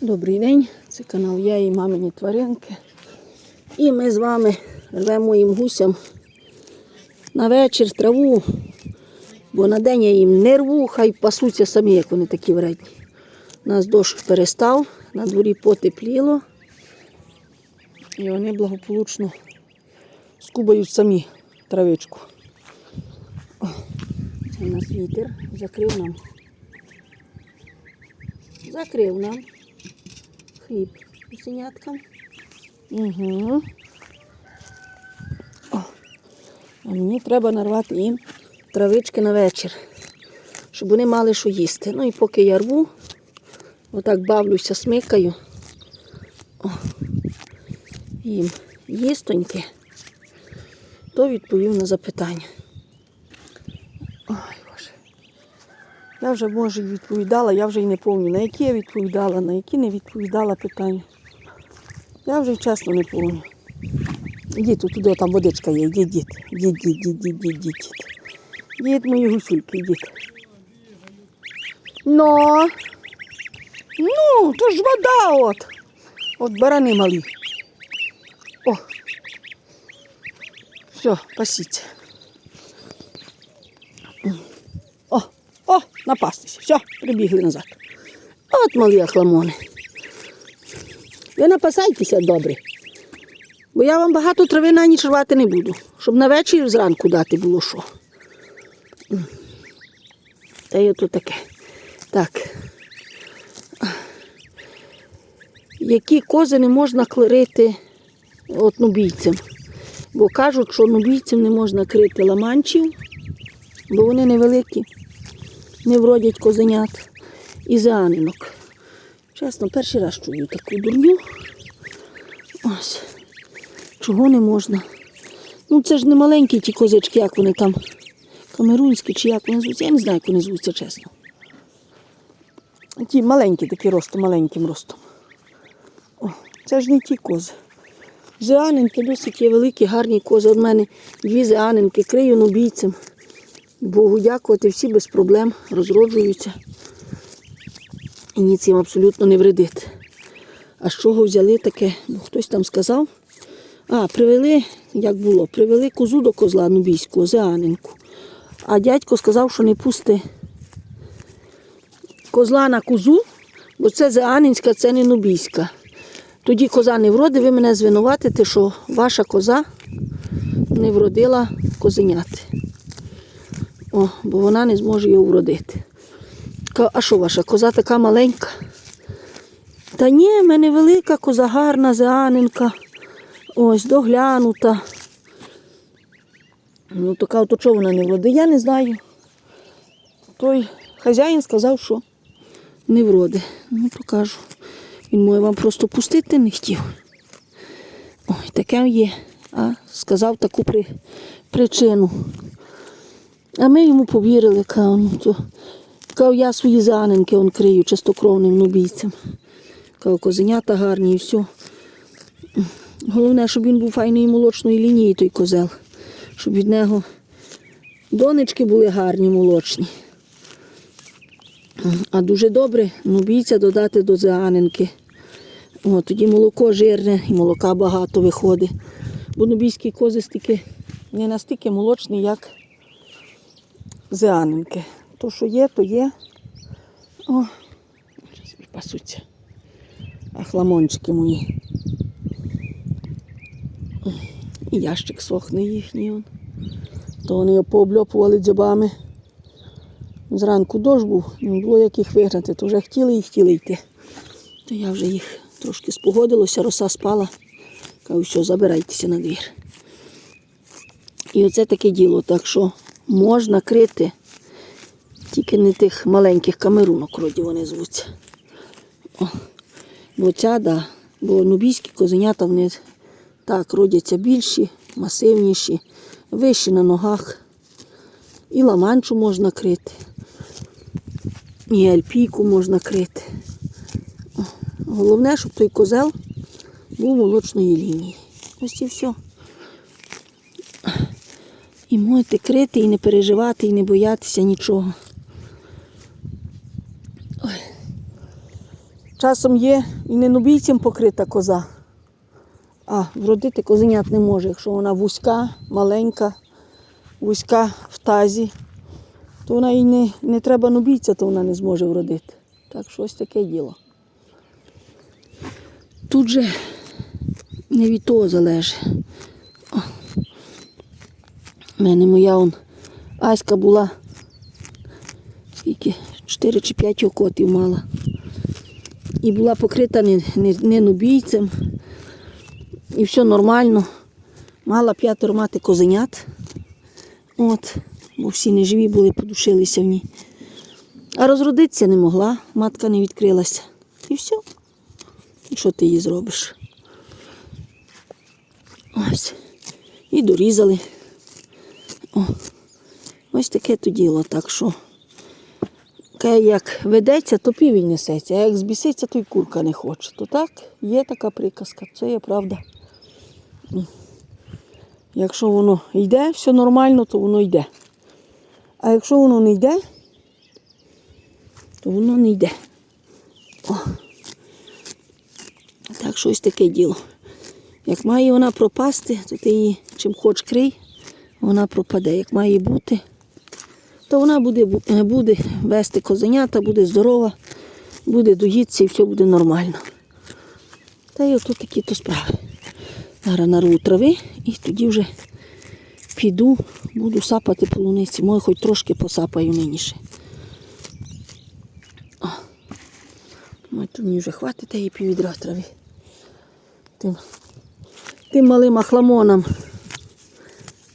Добрий день, це канал Я і мамині тваринки. І ми з вами рвемо моїм гусям на вечір траву, бо на день я їм не рву, хай пасуться самі, як вони такі вредні. У нас дощ перестав, на дворі потепліло. І вони благополучно скубають самі травичку. Це у нас вітер закрив нам. Закрив нам хліб гусеняткам. Угу. О, а мені треба нарвати їм травички на вечір, щоб вони мали що їсти. Ну і поки я рву, отак бавлюся, смикаю. О, їм їстоньки, то відповів на запитання. Ой, Боже. Я вже, може, відповідала, я вже й не пам'ятаю, на які я відповідала, на які не відповідала питання. Я вже чесно не пам'ятаю. Тут туди там водичка є, йдіть, дід. Дід, дід, дід, дід, дід, дід. Дід мої гусульки, йдіть. Ну, ну, то ж вода от. От барани малі. О. Все, пасіться. О, о, напастися. Все, прибігли назад. От малі ахламони. Ви напасайтеся добре. Бо я вам багато трави на ніч рвати не буду, щоб на вечір зранку дати було що. Та й ото таке. Так. Які кози не можна клерити от нубійцям? Бо кажуть, що нубійцям не можна крити ламанчів, бо вони невеликі, не вродять козенят і зеанинок. Чесно, перший раз чую таку дурню. Ось. Чого не можна? Ну це ж не маленькі ті козички, як вони там. Камерунські чи як вони звуться. Я не знаю, як вони звуться, чесно. Ті маленькі такі ростом, маленьким ростом. О, це ж не ті кози. Зеанинки досить є великі, гарні кози. От мене дві зеанинки крию нубійцем. Богу дякувати, всі без проблем розроджуються. І ніц їм абсолютно не вредить. А з чого взяли таке? Бо хтось там сказав. А, привели, як було, привели козу до козла нубійського, зеанинку. А дядько сказав, що не пусти козла на козу, бо це зеанинська, це не нубійська. Тоді коза не вродить, ви мене звинуватите, що ваша коза не вродила козеняти. О, бо вона не зможе його вродити. А що ваша коза така маленька? Та ні, в мене велика коза гарна, зеанинка. Ось, доглянута. Ну, така от чого вона не вроди, я не знаю. Той хазяїн сказав, що не вроди. Ну, то кажу. Він може вам просто пустити не хотів. Ой, таке є. А сказав таку при, причину. А ми йому повірили, кажу, я свої занинки он крию чистокровним нубійцям. Кажу, козенята гарні і все. Головне, щоб він був файної молочної лінії, той козел. Щоб від нього донечки були гарні, молочні. А дуже добре нубійця додати до зеанинки. О, тоді молоко жирне і молока багато виходить. Бо нубійські кози стільки не настільки молочні, як зеанинки. То, що є, то є. О, зараз пасуться. Ахламончики мої. І ящик сохне їхній. он. То вони його пообльопували дзьобами. Зранку дощ був, не було як їх вигнати, то вже хотіли і хотіли йти. То я вже їх трошки спогодилося, роса спала. Кажу, що забирайтеся на двір. І оце таке діло. Так що можна крити тільки не тих маленьких камерунок, вроді вони звуться. О, бо ця, да, бо нубійські козенята вони так родяться більші, масивніші, вищі на ногах. І ламанчу можна крити, і альпійку можна крити. Головне, щоб той козел був молочної лінії. Ось і все. І можете крити, і не переживати, і не боятися нічого. Ой. Часом є і не нубійцем покрита коза, а вродити козенят не може, якщо вона вузька, маленька, вузька в тазі, то вона і не, не треба нубійця, то вона не зможе вродити. Так що ось таке діло. Тут же не від того залежить. У мене моя он Аська була скільки? 4 чи 5 окотів мала. І була покрита не, не. І все нормально. Мала п'ятеро мати козенят. От, бо всі неживі були, подушилися в ній. А розродитися не могла, матка не відкрилася. І все. І що ти їй зробиш? Ось. І дорізали. О. Ось таке то діло, так що. Як ведеться, то півень несеться, а як збіситься, то й курка не хоче. То так, є така приказка, це є правда. Якщо воно йде, все нормально, то воно йде. А якщо воно не йде, то воно не йде. О. Так що ось таке діло. Як має вона пропасти, то ти її чим хоч крий, вона пропаде. Як має бути, то вона буде, е, буде вести козенята, буде здорова, буде доїтися і все буде нормально. Та й отут такі то справи. Зараз нарву трави і тоді вже піду, буду сапати полуниці. Може, хоч трошки посапаю нині мені вже хватить і піввідра трави. Тим, тим малим ахламонам.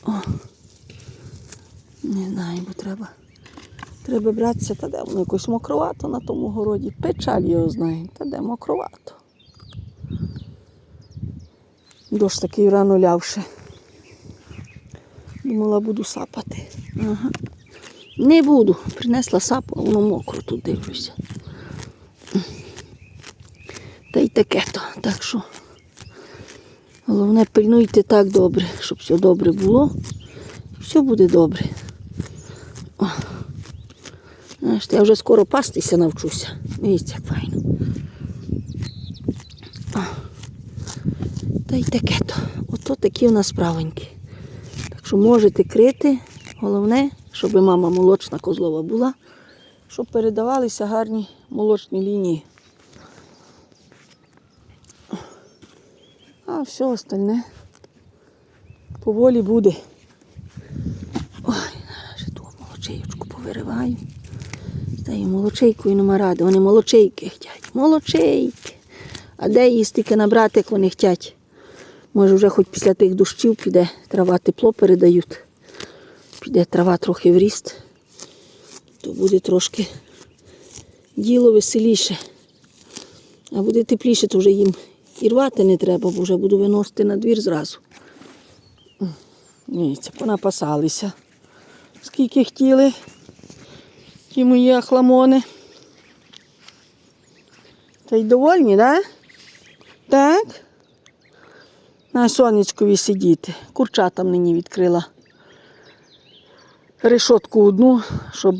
О. Не знаю, бо треба. Треба братися, та де воно якось мокровато на тому городі. Печаль його знає, та де мокровато. Дощ такий рано лявши. Думала, буду сапати. Ага. Не буду. Принесла сапу, воно мокро тут дивлюся. Та й таке то. Так що головне пильнуйте так добре, щоб все добре було. Все буде добре. О. Знаєш, я вже скоро пастися навчуся. Дивіться, як файно. О. Та й таке то. Ото такі в нас справенькі. Так що можете крити. Головне, щоб мама молочна козлова була, щоб передавалися гарні молочні лінії. А все остальне поволі буде. Ой, ще ту молочейку повириваю. Та й молочейкою нема ради. Вони молочейки хотять. Молочейки. А де її стільки набрати, як вони хотять? Може, вже хоч після тих дощів піде трава тепло передають. Піде трава трохи в ріст, то буде трошки діло веселіше. А буде тепліше, то вже їм і рвати не треба, бо вже буду виносити на двір зразу. Ні, це понапасалися. Скільки хотіли ті мої ахламони. Та й довольні? Да? Так? На сонечкові сидіти. Курчатам нині відкрила решотку одну, щоб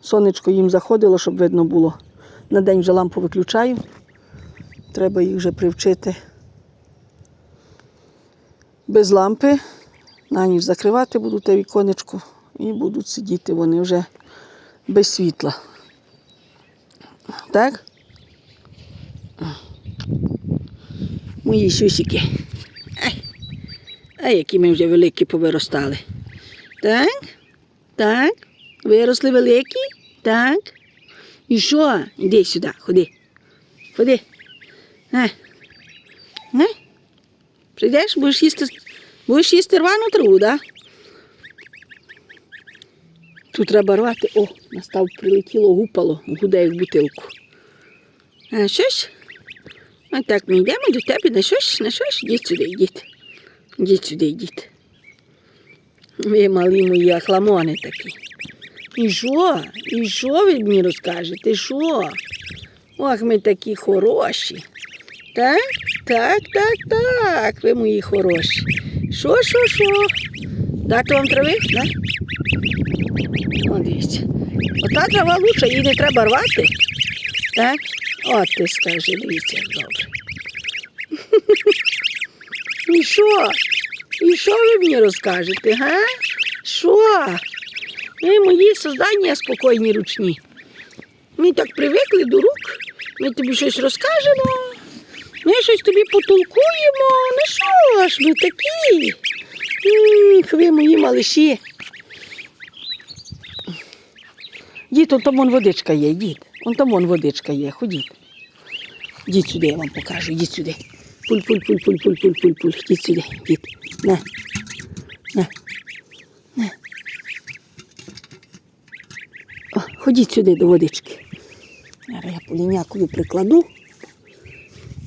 сонечко їм заходило, щоб видно було. На день вже лампу виключаю. Треба їх вже привчити без лампи. На ніч закривати буду те віконечко і будуть сидіти вони вже без світла. Так? Мої сюсики. Ай, а які ми вже великі повиростали. Так? Так? Виросли великі? Так? І що? Іди сюди, ходи. Ходи. На. На. Прийдеш, будеш їсти, будеш їсти рвану траву, так? Тут треба рвати. О, настав прилетіло, гупало, гуде як бутилку. А що ж? А так ми йдемо до тебе на щось, на щось, йдіть сюди, йдіть. Йдіть сюди, йдіть. Ви малі мої ахламони такі. І що? І що ви мені розкажете? Що? Ох, ми такі хороші. Так, так, так, так, ви мої хороші. Що, що, що? Дати вам трави? Да? Дивіться. Ота трава лучша, її не треба рвати. Так? От ти скажи, дивіться, добре. І що? І що ви мені розкажете, га? Що? Ви мої создання спокійні ручні. Ми так привикли до рук, ми тобі щось розкажемо, ми щось тобі потолкуємо. Ну що ж ми такі? М, Ви мої малиші. Дід, он там вон водичка є, дід. Он там вон водичка є, ходіть. Дід сюди, я вам покажу, дід сюди. Пуль, пуль, пуль, пуль, пуль, пуль, пуль, пуль. Сюди, дід. На. На. На. О, ходіть сюди до водички. Зараз я полінякові прикладу,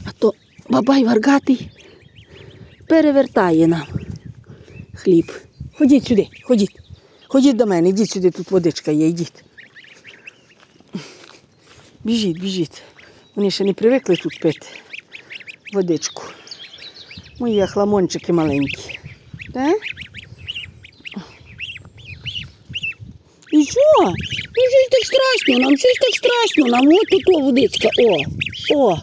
а то бабай варгатий перевертає нам хліб. Ходіть сюди, ходіть. Ходіть до мене, йдіть сюди, тут водичка є, йдіть. Біжіть, біжіть. Вони ще не привикли тут пити водичку. Мої хламончики маленькі. Так? І що? Ну щось так страшно, нам щось так страшно, нам от тут водичка. О, о.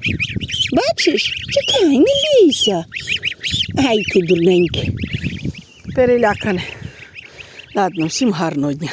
Бачиш? Чекай, не бійся. Ай, ти дурненький. Перелякане. Ладно, всім гарного дня.